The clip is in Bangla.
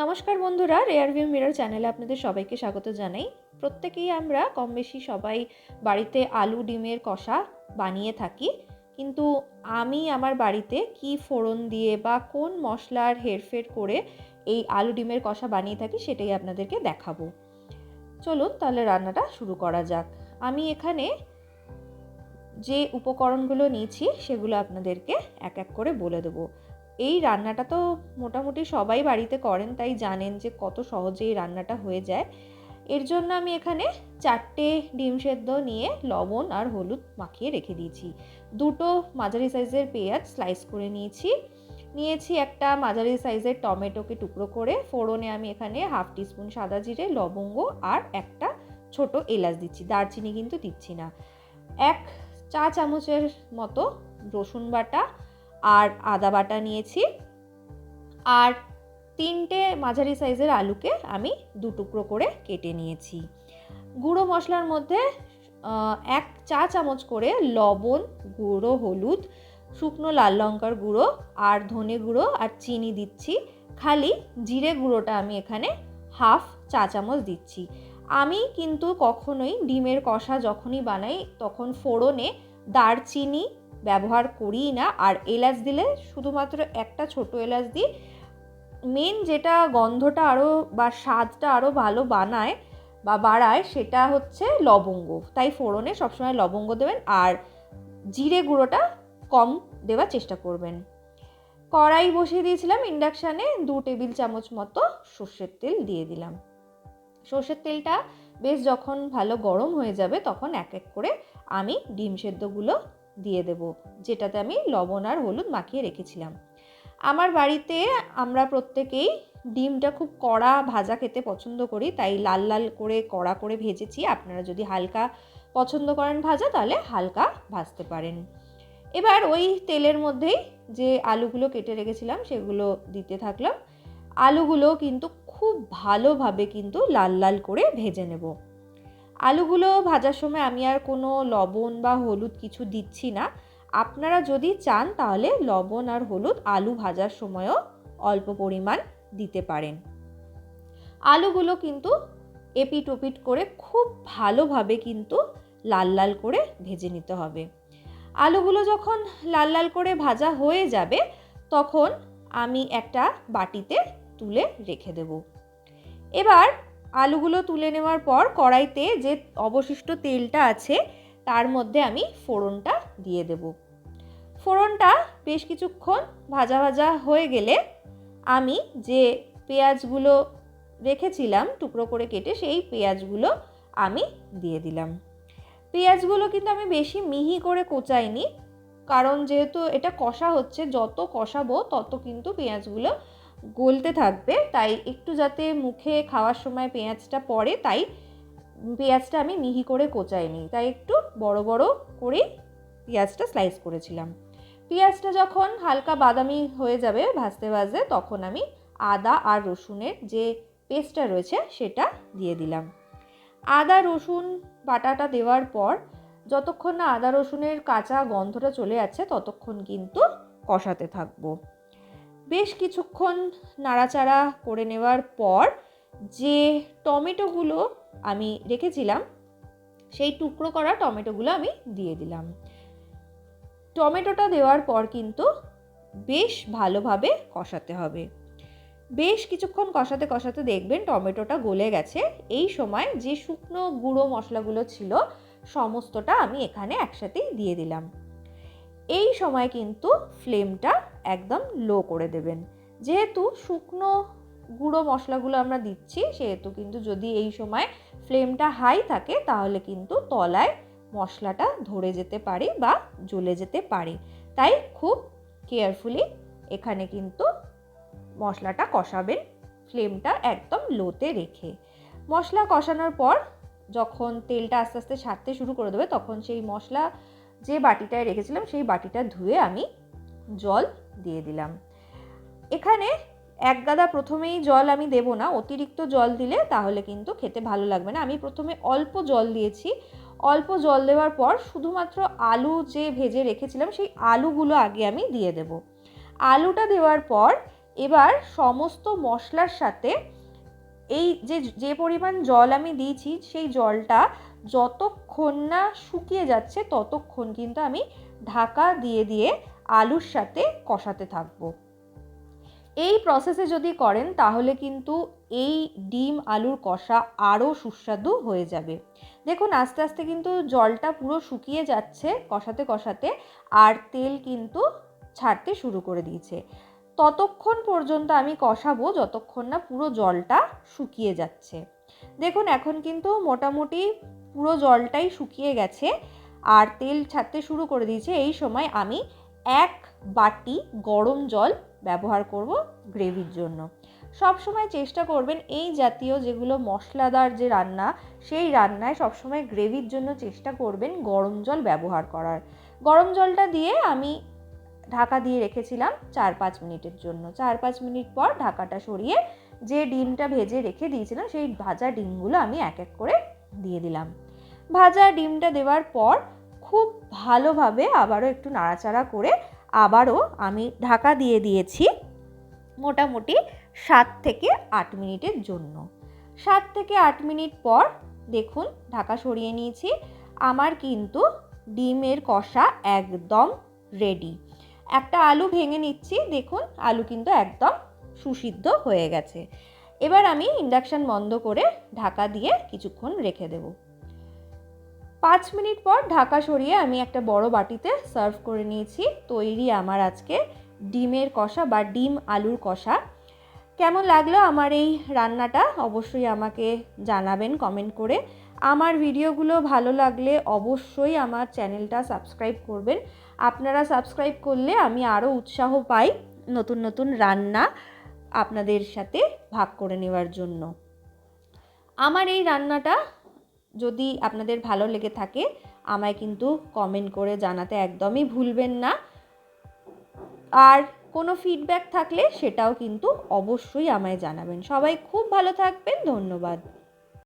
নমস্কার বন্ধুরা রেয়ার ভিউ মিরর চ্যানেলে আপনাদের সবাইকে স্বাগত জানাই। প্রত্যেকেই আমরা কম বেশি সবাই বাড়িতে আলু, ডিমের কষা বানিয়ে থাকি। কিন্তু আমি আমার বাড়িতে কি ফোড়ন দিয়ে বা কোন মশলার হেরফের করে এই আলু, ডিমের কষা বানিয়ে থাকি সেটাই আপনাদেরকে দেখাবো। চলুন তাহলে রান্নাটা শুরু করা যাক। আমি এখানে যে উপকরণগুলো নিয়েছি সেগুলো আপনাদেরকে এক এক করে বলে দেবো। এই রান্নাটা তো মোটামুটি সবাই বাড়িতে করেন, তাই জানেন যে কত সহজে এই রান্নাটা হয়ে যায়। এর জন্য আমি এখানে চারটে ডিম সেদ্ধ নিয়ে লবণ আর হলুদ মাখিয়ে রেখে দিয়েছি। দুটো মাঝারি সাইজের পেঁয়াজ স্লাইস করে নিয়েছি। নিয়েছি একটা মাঝারি সাইজের টমেটোকে টুকরো করে। ফোড়নে আমি এখানে হাফ টিস্পুন সাদা জিরে, লবঙ্গ আর একটা ছোট এলাচ দিচ্ছি। দারচিনি কিন্তু দিচ্ছি না। এক চা চামচের মতো রসুন বাটা আর আদা বাটা নিয়েছি। আর তিনটে মাঝারি সাইজের আলুকে আমি দু টুকরো করে কেটে নিয়েছি। গুঁড়ো মশলার মধ্যে এক চা চামচ করে লবণ, গুঁড়ো, হলুদ, শুকনো লাল লঙ্কার গুঁড়ো আর ধনে গুঁড়ো আর চিনি দিচ্ছি। খালি জিরে গুঁড়োটা আমি এখানে হাফ চা চামচ দিচ্ছি। আমি কিন্তু কখনোই ডিমের কষা যখনই বানাই তখন ফোড়নে দারচিনি ব্যবহার করি না। আর এলাচ দিলে শুধুমাত্র একটা ছোট এলাচ দিই। মেন যেটা গন্ধটা আরও বা স্বাদটা আরও ভালো বানায় বা বাড়ায় সেটা হচ্ছে লবঙ্গ। তাই ফোড়নে সবসময় লবঙ্গ দেবেন আর জিরে গুঁড়োটা কম দেওয়ার চেষ্টা করবেন। কড়াই বসিয়ে দিয়েছিলাম ইন্ডাকশানে দু টেবিল চামচ মতো সর্ষের তেল দিয়ে দিলাম। সর্ষের তেলটা বেশ যখন ভালো গরম হয়ে যাবে তখন এক এক করে আমি ডিম সেদ্ধগুলো দিয়ে দেব, যেটাতে আমি লবণ আর হলুদ মাখিয়ে রেখেছিলাম। আমার বাড়িতে আমরা প্রত্যেকেই ডিমটা খুব কড়া ভাজা খেতে পছন্দ করি, তাই লাল লাল করে, কড়া করে ভেজেছি। আপনারা যদি হালকা পছন্দ করেন ভাজা, তাহলে হালকা ভাজতে পারেন। এবার ওই তেলের মধ্যেই যে আলুগুলো কেটে রেখেছিলাম, সেগুলো দিতে থাকলাম। আলুগুলো কিন্তু খুব ভালোভাবে কিন্তু লাল লাল করে ভেজে নেব। আলুগুলো ভাজার সময় আমি আর কোনো লবণ বা হলুদ কিছু দিচ্ছি না। আপনারা যদি চান তাহলে লবণ আর হলুদ আলু ভাজার সময়ও অল্প পরিমাণ দিতে পারেন। আলুগুলো কিন্তু এপিট ওপিট করে খুব ভালোভাবে কিন্তু লাল লাল করে ভেজে নিতে হবে। আলুগুলো যখন লাল লাল করে ভাজা হয়ে যাবে, তখন আমি একটা বাটিতে তুলে রেখে দেব। এবার আলুগুলো তুলে নেওয়ার পর কড়াইতে যে অবশিষ্ট তেলটা আছে, তার মধ্যে আমি ফোড়নটা দিয়ে দেব। ফোড়নটা বেশ কিছুক্ষণ ভাজা ভাজা হয়ে গেলে আমি যে পেঁয়াজগুলো রেখেছিলাম, টুকরো করে কেটে সেই পেঁয়াজগুলো আমি দিয়ে দিলাম। পেঁয়াজগুলো কিন্তু আমি বেশি মিহি করে কোচাইনি, কারণ যেহেতু এটা কষা হচ্ছে, যত কষাবো তত কিন্তু পেঁয়াজগুলো গলতে থাকবে, তাই একটু যাতে মুখে খাওয়ার সময় পেঁয়াজটা পড়ে, তাই পেঁয়াজটা আমি মিহি করে কোচাইনি তাই একটু বড় বড় করে পেঁয়াজটা স্লাইস করেছিলাম। পেঁয়াজটা যখন হালকা বাদামি হয়ে যাবে ভাজতে ভাজতে, তখন আমি আদা আর রসুনের যে পেস্টটা রয়েছে, সেটা দিয়ে দিলাম। আদা, রসুন বাটাটা দেওয়ার পর, যতক্ষণ না আদা, রসুনের কাঁচা গন্ধটা চলে যাচ্ছে ততক্ষণ কিন্তু কষাতে থাকব। বেশ কিছুক্ষণ নাড়াচাড়া করে নেওয়ার পর যে টমেটোগুলো আমি রেখেছিলাম, সেই টুকরো করা টমেটোগুলো আমি দিয়ে দিলাম। টমেটোটা দেওয়ার পর কিন্তু বেশ ভালোভাবে কষাতে হবে। বেশ কিছুক্ষণ কষাতে কষাতে দেখবেন টমেটোটা গলে গেছে। এই সময় যে শুকনো গুঁড়ো মশলাগুলো ছিল, সমস্তটা আমি এখানে একসাথেই দিয়ে দিলাম। এই সময় কিন্তু ফ্লেমটা একদম লো করে দেবেন। যেহেতু শুকনো গুঁড়ো মশলাগুলো আমরা দিচ্ছি, সেহেতু কিন্তু যদি এই সময় ফ্লেমটা হাই থাকে, তাহলে কিন্তু তলায় মশলাটা ধরে যেতে পারে বা জ্বলে যেতে পারে। তাই খুব কেয়ারফুলি এখানে কিন্তু মশলাটা কষাবেন ফ্লেমটা একদম লোতে রেখে। মশলা কষানোর পর যখন তেলটা আস্তে আস্তে ছাড়তে শুরু করে দেবে, তখন সেই মশলা যে বাটিটায় রেখেছিলাম, সেই বাটিটা ধুয়ে আমি জল দিয়ে দিলাম। এখানে এক গাদা প্রথমেই জল আমি দেব না, অতিরিক্ত জল দিলে তাহলে কিন্তু খেতে ভালো লাগবে না। আমি প্রথমে অল্প জল দিয়েছি। অল্প জল দেওয়ার পর শুধুমাত্র আলু যে ভেজে রেখেছিলাম, সেই আলুগুলো আগে আমি দিয়ে দেব। আলুটা দেওয়ার পর এবার সমস্ত মশলার সাথে এই যে যে পরিমাণ জল আমি দিয়েছি, সেই জলটা যতক্ষণ না শুকিয়ে যাচ্ছে ততক্ষণ কিন্তু আমি ঢাকা দিয়ে দিয়ে আলুর সাথে কষাতে থাকব। এই প্রসেসে যদি করেন, তাহলে কিন্তু এই ডিম আলুর কষা আরও সুস্বাদু হয়ে যাবে। দেখুন, আস্তে আস্তে কিন্তু জলটা পুরো শুকিয়ে যাচ্ছে কষাতে কষাতে, আর তেল কিন্তু ছাড়তে শুরু করে দিয়েছে। ততক্ষণ পর্যন্ত আমি কষাবো যতক্ষণ না পুরো জলটা শুকিয়ে যাচ্ছে। দেখুন, এখন কিন্তু মোটামুটি পুরো জলটাই শুকিয়ে গেছে, আর তেল ছাড়তে শুরু করে দিয়েছে। এই সময় আমি এক বাটি গরম জল ব্যবহার করব গ্রেভির জন্য। সব সময় চেষ্টা করবেন এই জাতীয় যেগুলো মশলাদার যে রান্না, সেই রান্নায় সবসময় গ্রেভির জন্য চেষ্টা করবেন গরম জল ব্যবহার করার। গরম জলটা দিয়ে আমি ঢাকা দিয়ে রেখেছিলাম চার পাঁচ মিনিটের জন্য। চার পাঁচ মিনিট পর ঢাকাটা সরিয়ে যে ডিমটা ভেজে রেখে দিয়েছিলাম, সেই ভাজা ডিমগুলো আমি এক এক করে দিয়ে দিলাম। ভাজা ডিমটা দেওয়ার পর খুব ভালোভাবে আবারও একটু নাড়াচাড়া করে আবারও আমি ঢাকা দিয়ে দিয়েছি মোটামুটি সাত থেকে আট মিনিটের জন্য। সাত থেকে আট মিনিট পর দেখুন ঢাকা সরিয়ে নিয়েছি। আমার কিন্তু ডিমের কষা একদম রেডি। একটা আলু ভেঙে নিচ্ছি, দেখুন আলু কিন্তু একদম সুসিদ্ধ হয়ে গেছে। এবার আমি ইন্ডাকশান বন্ধ করে ঢাকা দিয়ে কিছুক্ষণ রেখে দেব। পাঁচ মিনিট পর ঢাকা সরিয়ে আমি একটা বড় বাটিতে সার্ভ করে নিয়েছি। তৈরি আমার আজকে ডিমের কষা বা ডিম আলুর কষা। কেমন লাগল আমার এই রান্নাটা? অবশ্যই আমাকে জানাবেন কমেন্ট করে। আমার ভিডিওগুলো ভালো লাগলে অবশ্যই আমার চ্যানেলটা সাবস্ক্রাইব করবেন। আপনারা সাবস্ক্রাইব করলে আমি আরও উৎসাহ পাই নতুন নতুন রান্না আপনাদের সাথে ভাগ করে নেওয়ার জন্য। আমার এই রান্নাটা যদি আপনাদের ভালো লেগে থাকে, আমায় কিন্তু কমেন্ট করে জানাতে একদমই ভুলবেন না। আর কোনো ফিডব্যাক থাকলে সেটাও কিন্তু অবশ্যই আমায় জানাবেন। সবাই খুব ভালো থাকবেন, ধন্যবাদ।